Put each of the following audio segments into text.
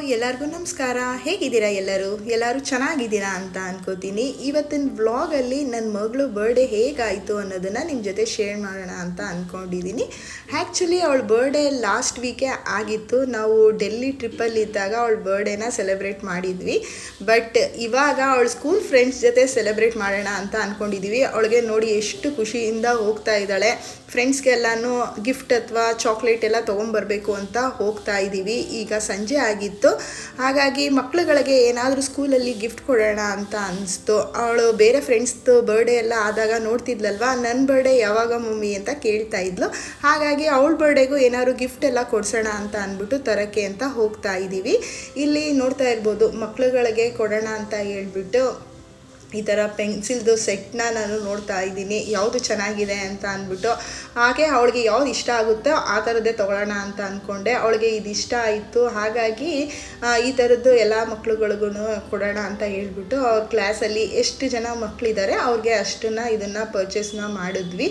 ಎಲ್ಲರಿಗೂ ನಮಸ್ಕಾರ. ಹೇಗಿದ್ದೀರಾ ಎಲ್ಲರೂ? ಎಲ್ಲರೂ ಚೆನ್ನಾಗಿದ್ದೀರಾ ಅಂತ ಅನ್ಕೋತೀನಿ. ಇವತ್ತಿನ ವ್ಲಾಗಲ್ಲಿ ನನ್ನ ಮಗಳು ಬರ್ಡೇ ಹೇಗಾಯಿತು ಅನ್ನೋದನ್ನು ನಿಮ್ಮ ಜೊತೆ ಶೇರ್ ಮಾಡೋಣ ಅಂತ ಅಂದ್ಕೊಂಡಿದ್ದೀನಿ ಆ್ಯಕ್ಚುಲಿ ಅವಳ ಬರ್ಡೇ ಲಾಸ್ಟ್ ವೀಕೇ ಆಗಿತ್ತು. ನಾವು ಡೆಲ್ಲಿ ಟ್ರಿಪ್ಪಲ್ಲಿ ಇದ್ದಾಗ ಅವಳ ಬರ್ಡೇನ ಸೆಲೆಬ್ರೇಟ್ ಮಾಡಿದ್ವಿ. ಬಟ್ ಇವಾಗ ಅವಳ ಸ್ಕೂಲ್ ಫ್ರೆಂಡ್ಸ್ ಜೊತೆ ಸೆಲೆಬ್ರೇಟ್ ಮಾಡೋಣ ಅಂತ ಅಂದ್ಕೊಂಡಿದ್ದೀವಿ ಅವಳಿಗೆ ನೋಡಿ ಎಷ್ಟು ಖುಷಿಯಿಂದ ಹೋಗ್ತಾ ಇದ್ದಾಳೆ. ಫ್ರೆಂಡ್ಸ್ಗೆಲ್ಲಾನು ಗಿಫ್ಟ್ ಅಥವಾ ಚಾಕ್ಲೇಟ್ ಎಲ್ಲ ತೊಗೊಂಬರ್ಬೇಕು ಅಂತ ಹೋಗ್ತಾ ಇದ್ದೀವಿ ಈಗ ಸಂಜೆ ಆಗಿತ್ತು. ಹಾಗಾಗಿ ಮಕ್ಳುಗಳಿಗೆ ಏನಾದರೂ ಸ್ಕೂಲಲ್ಲಿ ಗಿಫ್ಟ್ ಕೊಡೋಣ ಅಂತ ಅನಿಸ್ತು. ಅವಳು ಬೇರೆ ಫ್ರೆಂಡ್ಸ್ದು ಬರ್ಡೇ ಎಲ್ಲ ಆದಾಗ ನೋಡ್ತಿದ್ಲಲ್ವಾ? ನನ್ನ ಬರ್ಡೇ ಯಾವಾಗ ಮಮ್ಮಿ ಅಂತ ಕೇಳ್ತಾ ಇದ್ಲು. ಹಾಗಾಗಿ ಅವಳ ಬರ್ಡೇಗೂ ಏನಾದ್ರು ಗಿಫ್ಟ್ ಎಲ್ಲ ಕೊಡ್ಸೋಣ ಅಂತ ಅಂದ್ಬಿಟ್ಟು ತರಕ್ಕೆ ಅಂತ ಹೋಗ್ತಾ ಇದ್ದೀವಿ ಇಲ್ಲಿ ನೋಡ್ತಾ ಇರ್ಬೋದು ಮಕ್ಳುಗಳಿಗೆ ಕೊಡೋಣ ಅಂತ ಹೇಳ್ಬಿಟ್ಟು ಈ ಥರ ಪೆನ್ಸಿಲ್ದು ಸೆಟ್ನ ನಾನು ನೋಡ್ತಾ ಇದ್ದೀನಿ, ಯಾವುದು ಚೆನ್ನಾಗಿದೆ ಅಂತ ಅಂದ್ಬಿಟ್ಟು. ಹಾಗೆ ಅವಳಿಗೆ ಯಾವ್ದು ಇಷ್ಟ ಆಗುತ್ತೋ ಆ ಥರದ್ದೇ ತೊಗೊಳ್ಳೋಣ ಅಂತ ಅಂದ್ಕೊಂಡೆ ಅವಳಿಗೆ ಇದು ಇಷ್ಟ ಆಯಿತು. ಹಾಗಾಗಿ ಈ ಥರದ್ದು ಎಲ್ಲ ಮಕ್ಳುಗಳಿಗೂ ಕೊಡೋಣ ಅಂತ ಹೇಳ್ಬಿಟ್ಟು ಕ್ಲಾಸಲ್ಲಿ ಎಷ್ಟು ಜನ ಮಕ್ಕಳಿದ್ದಾರೆ ಅವ್ರಿಗೆ ಅಷ್ಟನ್ನು ಇದನ್ನು ಪರ್ಚೇಸ್ನ ಮಾಡಿದ್ವಿ.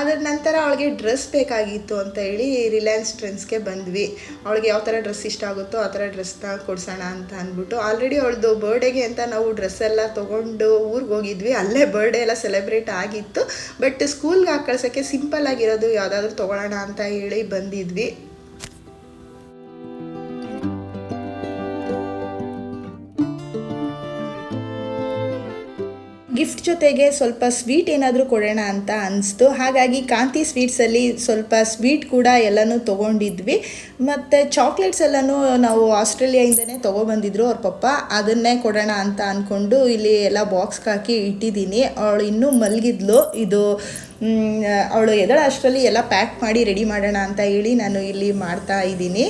ಅದರ ನಂತರ ಅವಳಿಗೆ ಡ್ರೆಸ್ ಬೇಕಾಗಿತ್ತು ಅಂತ ಹೇಳಿ ರಿಲಯನ್ಸ್ ಟ್ರೆಂಡ್ಸ್ಗೆ ಬಂದ್ವಿ. ಅವಳಿಗೆ ಯಾವ ಥರ ಡ್ರೆಸ್ ಇಷ್ಟ ಆಗುತ್ತೋ ಆ ಥರ ಡ್ರೆಸ್ನ ಕೊಡ್ಸೋಣ ಅಂತ ಅಂದ್ಬಿಟ್ಟು. ಆಲ್ರೆಡಿ ಅವಳದು ಬರ್ಡೇಗೆ ಅಂತ ನಾವು ಡ್ರೆಸ್ ಎಲ್ಲ ತೊಗೊಂಡು ಊರಿಗೆ ಹೋಗಿದ್ವಿ, ಅಲ್ಲೇ ಬರ್ಡೇ ಎಲ್ಲ ಸೆಲೆಬ್ರೇಟ್ ಆಗಿತ್ತು. ಬಟ್ ಸ್ಕೂಲ್ಗೆ ಹಾಕಳ್ಸೋಕ್ಕೆ ಕಳ್ಸೋಕ್ಕೆ ಸಿಂಪಲ್ ಆಗಿರೋದು ಯಾವುದಾದ್ರೂ ತೊಗೊಳ್ಳೋಣ ಅಂತ ಹೇಳಿ ಬಂದಿದ್ವಿ. ಗಿಫ್ಟ್ ಜೊತೆಗೆ ಸ್ವಲ್ಪ ಸ್ವೀಟ್ ಏನಾದರೂ ಕೊಡೋಣ ಅಂತ ಅನಿಸ್ತು. ಹಾಗಾಗಿ ಕಾಂತಿ ಸ್ವೀಟ್ಸಲ್ಲಿ ಸ್ವಲ್ಪ ಸ್ವೀಟ್ ಕೂಡ ಎಲ್ಲನೂ ತೊಗೊಂಡಿದ್ವಿ. ಮತ್ತು ಚಾಕ್ಲೇಟ್ಸ್ ಎಲ್ಲನೂ ನಾವು ಆಸ್ಟ್ರೇಲಿಯಾಯಿಂದನೇ ತೊಗೊಬಂದಿದ್ರು ಅವ್ರ ಪಪ್ಪ. ಅದನ್ನೇ ಕೊಡೋಣ ಅಂತ ಅಂದ್ಕೊಂಡು ಇಲ್ಲಿ ಎಲ್ಲ ಬಾಕ್ಸ್ಗೆ ಹಾಕಿ ಇಟ್ಟಿದ್ದೀನಿ. ಅವಳು ಇನ್ನೂ ಮಲಗಿದ್ಲು. ಇದು ಅವಳು ಎದಳ ಅಷ್ಟರಲ್ಲಿ ಎಲ್ಲ ಪ್ಯಾಕ್ ಮಾಡಿ ರೆಡಿ ಮಾಡೋಣ ಅಂತ ಹೇಳಿ ನಾನು ಇಲ್ಲಿ ಮಾಡ್ತಾ ಇದ್ದೀನಿ.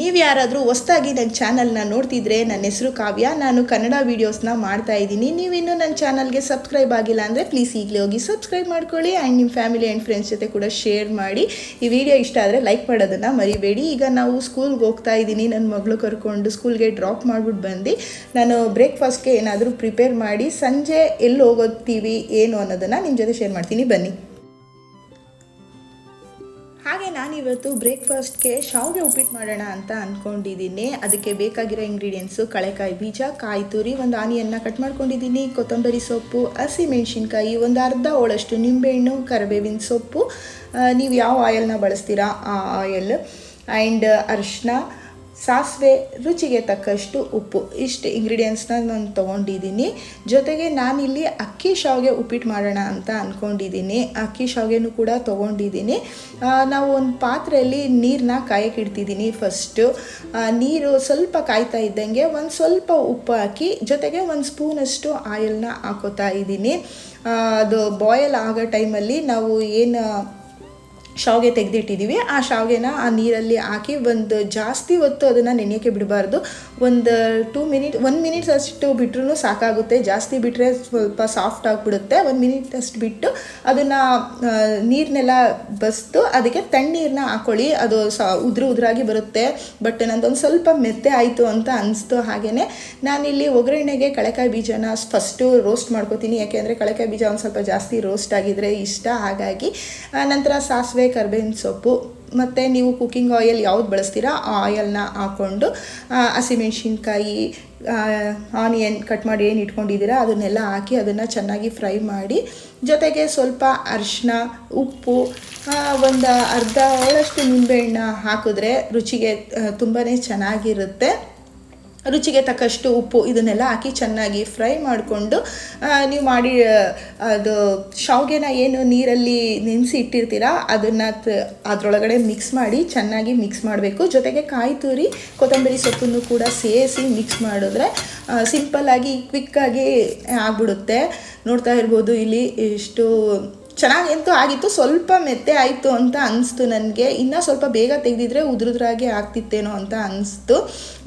ನೀವು ಯಾರಾದರೂ ಹೊಸ್ದಾಗಿ ನನ್ನ ಚಾನಲ್ನ ನೋಡ್ತಿದ್ರೆ ನನ್ನ ಹೆಸರು ಕಾವ್ಯ, ನಾನು ಕನ್ನಡ ವೀಡಿಯೋಸ್ನ ಮಾಡ್ತಾ ಇದ್ದೀನಿ. ನೀವಿನ್ನೂ ನನ್ನ ಚಾನಲ್ಗೆ ಸಬ್ಸ್ಕ್ರೈಬ್ ಆಗಿಲ್ಲ ಅಂದರೆ ಪ್ಲೀಸ್ ಈಗಲೇ ಹೋಗಿ ಸಬ್ಸ್ಕ್ರೈಬ್ ಮಾಡ್ಕೊಳ್ಳಿ ಆ್ಯಂಡ್ ನಿಮ್ಮ ಫ್ಯಾಮಿಲಿ ಆ್ಯಂಡ್ ಫ್ರೆಂಡ್ಸ್ ಜೊತೆ ಕೂಡ ಶೇರ್ ಮಾಡಿ. ಈ ವಿಡಿಯೋ ಇಷ್ಟ ಆದರೆ ಲೈಕ್ ಮಾಡೋದನ್ನು ಮರಿಬೇಡಿ. ಈಗ ನಾವು ಸ್ಕೂಲ್ಗೆ ಹೋಗ್ತಾ ಇದ್ದೀನಿ. ನನ್ನ ಮಗಳು ಕರ್ಕೊಂಡು ಸ್ಕೂಲ್ಗೆ ಡ್ರಾಪ್ ಮಾಡಿಬಿಟ್ಟು ಬಂದು ನಾನು ಬ್ರೇಕ್ಫಾಸ್ಟ್ಗೆ ಏನಾದರೂ ಪ್ರಿಪೇರ್ ಮಾಡಿ ಸಂಜೆ ಎಲ್ಲಿ ಹೋಗೋಗ್ತೀವಿ ಏನು ಅನ್ನೋದನ್ನು ನಿಮ್ಮ ಜೊತೆ ಶೇರ್ ಮಾಡ್ತೀನಿ. ಬನ್ನಿ. ಹಾಗೆ ನಾನಿವತ್ತು ಬ್ರೇಕ್ಫಾಸ್ಟ್ಗೆ ಶಾವಿಗೆ ಉಪ್ಪಿಟ್ಟು ಮಾಡೋಣ ಅಂತ ಅಂದ್ಕೊಂಡಿದ್ದೀನಿ ಅದಕ್ಕೆ ಬೇಕಾಗಿರೋ ಇಂಗ್ರೀಡಿಯೆಂಟ್ಸು ಕಳೆಕಾಯಿ ಬೀಜ, ಕಾಯಿ ತುರಿ, ಒಂದು ಆನಿಯನ್ನು ಕಟ್ ಮಾಡ್ಕೊಂಡಿದ್ದೀನಿ, ಕೊತ್ತಂಬರಿ ಸೊಪ್ಪು ಹಸಿಮೆಣಸಿನ್ಕಾಯಿ ಒಂದು ಅರ್ಧ ಹೋಳಷ್ಟು ನಿಂಬೆಹಣ್ಣು, ಕರಿಬೇವಿನ ಸೊಪ್ಪು ನೀವು ಯಾವ ಆಯಿಲ್ನ ಬಳಸ್ತೀರಾ ಆ ಆಯಿಲ್ ಆ್ಯಂಡ್ ಅರಿಶಿನ ಸಾಸಿವೆ ರುಚಿಗೆ ತಕ್ಕಷ್ಟು ಉಪ್ಪು. ಇಷ್ಟು ಇಂಗ್ರೀಡಿಯೆಂಟ್ಸ್ನ ನಾನು ತೊಗೊಂಡಿದ್ದೀನಿ ಜೊತೆಗೆ ನಾನಿಲ್ಲಿ ಅಕ್ಕಿ ಶಾವಿಗೆ ಉಪ್ಪಿಟ್ಟು ಮಾಡೋಣ ಅಂತ ಅಂದ್ಕೊಂಡಿದ್ದೀನಿ ಅಕ್ಕಿ ಶಾವಿಗೆನೂ ಕೂಡ ತೊಗೊಂಡಿದ್ದೀನಿ ನಾವು ಒಂದು ಪಾತ್ರೆಯಲ್ಲಿ ನೀರನ್ನ ಕಾಯಕ್ಕೆ ಇಡ್ತಿದ್ದೀನಿ ಫಸ್ಟು ನೀರು ಸ್ವಲ್ಪ ಕಾಯ್ತಾ ಇದ್ದಂಗೆ ಒಂದು ಸ್ವಲ್ಪ ಉಪ್ಪು ಹಾಕಿ, ಜೊತೆಗೆ ಒಂದು ಸ್ಪೂನಷ್ಟು ಆಯಿಲ್ನ ಹಾಕೋತಾ ಇದ್ದೀನಿ. ಅದು ಬಾಯಲ್ ಆಗೋ ಟೈಮಲ್ಲಿ ನಾವು ಏನು ಶಾವಿಗೆ ತೆಗೆದಿಟ್ಟಿದ್ದೀವಿ ಆ ಶಾವಿಗೆನ ಆ ನೀರಲ್ಲಿ ಹಾಕಿ ಒಂದು ಜಾಸ್ತಿ ಹೊತ್ತು ಅದನ್ನು ನೆನೆಯೋಕ್ಕೆ ಬಿಡಬಾರ್ದು. ಒಂದು ಟೂ ಮಿನಿಟ್ ಒನ್ ಮಿನಿಟ್ಸ್ ಅಷ್ಟು ಬಿಟ್ರೂ ಸಾಕಾಗುತ್ತೆ. ಜಾಸ್ತಿ ಬಿಟ್ಟರೆ ಸ್ವಲ್ಪ ಸಾಫ್ಟ್ ಆಗಿಬಿಡುತ್ತೆ. ಒಂದು ಮಿನಿಟ್ ಅಷ್ಟು ಬಿಟ್ಟು ಅದನ್ನು ನೀರನ್ನೆಲ್ಲ ಬಸ್ದು ಅದಕ್ಕೆ ತಣ್ಣೀರನ್ನ ಹಾಕೊಳ್ಳಿ. ಅದು ಸ, ಉದುರು ಉದುರಾಗಿ ಬರುತ್ತೆ. ಬಟ್ ನಂದೊಂದು ಸ್ವಲ್ಪ ಮೆತ್ತೆ ಆಯಿತು ಅಂತ ಅನಿಸ್ತು ಹಾಗೆಯೇ ನಾನಿಲ್ಲಿ ಒಗ್ಗರಣೆಗೆ ಕಳೆಕಾಯಿ ಬೀಜನ ಫಸ್ಟು ರೋಸ್ಟ್ ಮಾಡ್ಕೋತೀನಿ. ಯಾಕೆಂದರೆ ಕಳೆಕಾಯಿ ಬೀಜ ಒಂದು ಸ್ವಲ್ಪ ಜಾಸ್ತಿ ರೋಸ್ಟ್ ಆಗಿದ್ರೆ ಇಷ್ಟ. ಹಾಗಾಗಿ ನಂತರ ಸಾಸಿವೆ ಕರ್ಬೇವಿನ ಸೊಪ್ಪು, ಮತ್ತು ನೀವು ಕುಕ್ಕಿಂಗ್ ಆಯಿಲ್ ಯಾವ್ದು ಬಳಸ್ತೀರಾ, ಆ ಆಯಿಲ್ನ ಹಾಕ್ಕೊಂಡು ಹಸಿಮೆಣ್ಸಿನ್ಕಾಯಿ ಆನಿಯನ್ ಕಟ್ ಮಾಡಿ ಏನು ಇಟ್ಕೊಂಡಿದ್ದೀರಾ, ಅದನ್ನೆಲ್ಲ ಹಾಕಿ ಅದನ್ನು ಚೆನ್ನಾಗಿ ಫ್ರೈ ಮಾಡಿ, ಜೊತೆಗೆ ಸ್ವಲ್ಪ ಅರಿಶಿನ ಉಪ್ಪು ಒಂದು ಅರ್ಧ ಅವಳಷ್ಟು ನಿಂಬೆಹಣ್ಣ ಹಾಕಿದ್ರೆ ರುಚಿಗೆ ತುಂಬಾ ಚೆನ್ನಾಗಿರುತ್ತೆ. ರುಚಿಗೆ ತಕ್ಕಷ್ಟು ಉಪ್ಪು ಇದನ್ನೆಲ್ಲ ಹಾಕಿ ಚೆನ್ನಾಗಿ ಫ್ರೈ ಮಾಡಿಕೊಂಡು ನೀವು ಮಾಡಿ ಅದು ಶಾವ್ಗೆನ ಏನು ನೀರಲ್ಲಿ ನೆನೆಸಿ ಇಟ್ಟಿರ್ತೀರ, ಅದನ್ನು ಅದರೊಳಗಡೆ ಮಿಕ್ಸ್ ಮಾಡಿ ಚೆನ್ನಾಗಿ ಮಿಕ್ಸ್ ಮಾಡಬೇಕು. ಜೊತೆಗೆ ಕಾಯಿ ತುರಿ, ಕೊತ್ತಂಬರಿ ಸೊಪ್ಪನ್ನು ಕೂಡ ಸೇರಿಸಿ ಮಿಕ್ಸ್ ಮಾಡಿದ್ರೆ ಸಿಂಪಲ್ಲಾಗಿ ಕ್ವಿಕ್ಕಾಗಿ ಆಗ್ಬಿಡುತ್ತೆ. ನೋಡ್ತಾ ಇರ್ಬೋದು ಇಲ್ಲಿ ಎಷ್ಟು ಚೆನ್ನಾಗಿ ಅಂತೂ ಆಗಿತ್ತು, ಸ್ವಲ್ಪ ಮೆತ್ತೆ ಆಯಿತು ಅಂತ ಅನಿಸ್ತು ನನಗೆ. ಇನ್ನೂ ಸ್ವಲ್ಪ ಬೇಗ ತೆಗೆದಿದ್ರೆ ಉದುರುದ್ರಾಗೆ ಆಗ್ತಿತ್ತೇನೋ ಅಂತ ಅನಿಸ್ತು.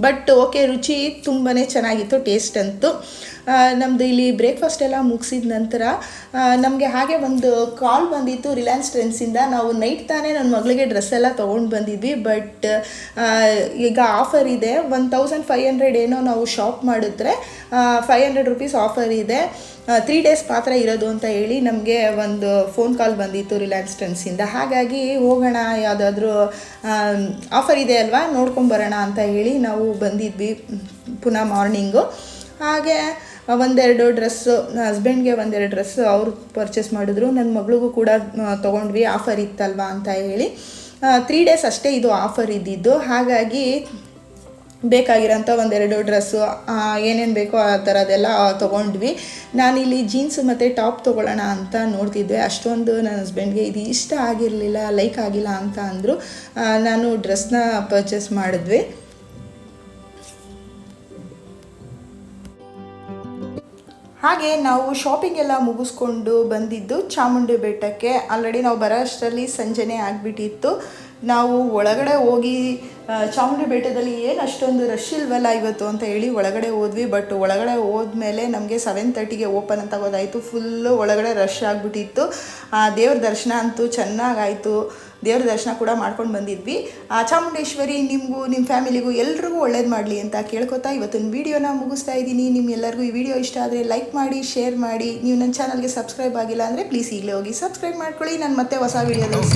ಬಟ್ ಓಕೆ ರುಚಿ ತುಂಬಾ ಚೆನ್ನಾಗಿತ್ತು ಟೇಸ್ಟ್ ಅಂತೂ. ನಮ್ಮದು ಇಲ್ಲಿ ಬ್ರೇಕ್ಫಾಸ್ಟ್ ಎಲ್ಲ ಮುಗಿಸಿದ ನಂತರ ನಮಗೆ ಹಾಗೆ ಒಂದು ಕಾಲ್ ಬಂದಿತ್ತು ರಿಲಯನ್ಸ್ ಟ್ರೆಂಡ್ಸಿಂದ ನಾವು ನೈಟ್ ತಾನೇ ನನ್ನ ಮಗಳಿಗೆ ಡ್ರೆಸ್ ಎಲ್ಲ ತೊಗೊಂಡು ಬಂದಿದ್ವಿ ಬಟ್ ಈಗ ಆಫರ್ ಇದೆ. ಒನ್ ತೌಸಂಡ್ ಫೈವ್ ಹಂಡ್ರೆಡ್ ಏನೋ ನಾವು ಶಾಪ್ ಮಾಡಿದ್ರೆ ಫೈವ್ ಹಂಡ್ರೆಡ್ ರುಪೀಸ್ ಆಫರ್ ಇದೆ. ತ್ರೀ ಡೇಸ್ ಪಾತ್ರ ಇರೋದು ಅಂತ ಹೇಳಿ ನಮಗೆ ಒಂದು ಫೋನ್ ಕಾಲ್ ಬಂದಿತ್ತು ರಿಲಯನ್ಸ್ ಟ್ರೆಂಡ್ಸಿಂದ ಹಾಗಾಗಿ ಹೋಗೋಣ, ಯಾವುದಾದ್ರೂ ಆಫರ್ ಇದೆ ಅಲ್ವಾ ನೋಡ್ಕೊಂಬರೋಣ ಅಂತ ಹೇಳಿ ನಾವು ಬಂದಿದ್ವಿ ಪುನಃ ಮಾರ್ನಿಂಗು ಹಾಗೆ ಒಂದೆರಡು ಡ್ರೆಸ್ಸು ಹಸ್ಬೆಂಡ್ಗೆ ಒಂದೆರಡು ಡ್ರೆಸ್ಸು ಅವರು ಪರ್ಚೇಸ್ ಮಾಡಿದ್ರು. ನನ್ನ ಮಗಳಿಗೂ ಕೂಡ ತೊಗೊಂಡ್ವಿ ಆಫರ್ ಇತ್ತಲ್ವಾ ಅಂತ ಹೇಳಿ. ತ್ರೀ ಡೇಸ್ ಅಷ್ಟೇ ಇದು ಆಫರ್ ಇದ್ದಿದ್ದು. ಹಾಗಾಗಿ ಬೇಕಾಗಿರೋಂಥ ಒಂದೆರಡು ಡ್ರೆಸ್ಸು ಏನೇನು ಬೇಕೋ ಆ ಥರದ್ದೆಲ್ಲ ತೊಗೊಂಡ್ವಿ. ನಾನಿಲ್ಲಿ ಜೀನ್ಸು ಮತ್ತು ಟಾಪ್ ತೊಗೊಳ್ಳೋಣ ಅಂತ ನೋಡ್ತಿದ್ದೆ. ಅಷ್ಟೊಂದು ನನ್ನ ಹಸ್ಬೆಂಡ್ಗೆ ಇದು ಇಷ್ಟ ಆಗಿರಲಿಲ್ಲ, ಲೈಕ್ ಆಗಿಲ್ಲ ಅಂತ ಅಂದರು. ನಾನು ಡ್ರೆಸ್ನ ಪರ್ಚೇಸ್ ಮಾಡಿದ್ವಿ. ಹಾಗೆ ನಾವು ಶಾಪಿಂಗ್ ಎಲ್ಲ ಮುಗಿಸ್ಕೊಂಡು ಬಂದಿದ್ದು ಚಾಮುಂಡಿ ಬೆಟ್ಟಕ್ಕೆ. ಆಲ್ರೆಡಿ ನಾವು ಬರೋ ಅಷ್ಟರಲ್ಲಿ ಸಂಜೆನೇ ಆಗಿಬಿಟ್ಟಿತ್ತು. ನಾವು ಒಳಗಡೆ ಹೋಗಿ ಚಾಮುಂಡಿ ಬೆಟ್ಟದಲ್ಲಿ ಏನು ಅಷ್ಟೊಂದು ರಶ್ ಇಲ್ವಲ್ಲ ಇವತ್ತು ಅಂತ ಹೇಳಿ ಒಳಗಡೆ ಹೋದ್ವಿ. ಬಟ್ ಒಳಗಡೆ ಹೋದ್ಮೇಲೆ ನಮಗೆ ಸೆವೆನ್ ತರ್ಟಿಗೆ ಓಪನ್ ಅಂತ ಗೊತ್ತಾಯಿತು. ಫುಲ್ಲು ಒಳಗಡೆ ರಶ್ ಆಗಿಬಿಟ್ಟಿತ್ತು. ಆ, ದೇವ್ರ ದರ್ಶನ ಅಂತೂ ಚೆನ್ನಾಗಾಯಿತು. ದೇವ್ರ ದರ್ಶನ ಕೂಡ ಮಾಡ್ಕೊಂಡು ಬಂದಿದ್ವಿ. ಆ ಚಾಮುಂಡೇಶ್ವರಿ ನಿಮಗೂ ನಿಮ್ಮ ಫ್ಯಾಮಿಲಿಗೂ ಎಲ್ರಿಗೂ ಒಳ್ಳೇದು ಮಾಡಲಿ ಅಂತ ಕೇಳ್ಕೊತಾ ಇವತ್ತಿನ ವೀಡಿಯೋನ ಮುಗಿಸ್ತಾ ಇದ್ದೀನಿ. ನಿಮ್ಮೆಲ್ಲರಿಗೂ ಈ ವಿಡಿಯೋ ಇಷ್ಟ ಆದರೆ ಲೈಕ್ ಮಾಡಿ ಶೇರ್ ಮಾಡಿ. ನೀವು ನನ್ನ ಚಾನಲ್ಗೆ ಸಬ್ಸ್ಕ್ರೈಬ್ ಆಗಿಲ್ಲ ಅಂದರೆ ಪ್ಲೀಸ್ ಈಗಲೇ ಹೋಗಿ ಸಬ್ಸ್ಕ್ರೈಬ್ ಮಾಡ್ಕೊಳ್ಳಿ. ನಾನು ಮತ್ತೆ ಹೊಸ ವೀಡಿಯೋದಲ್ಲಿ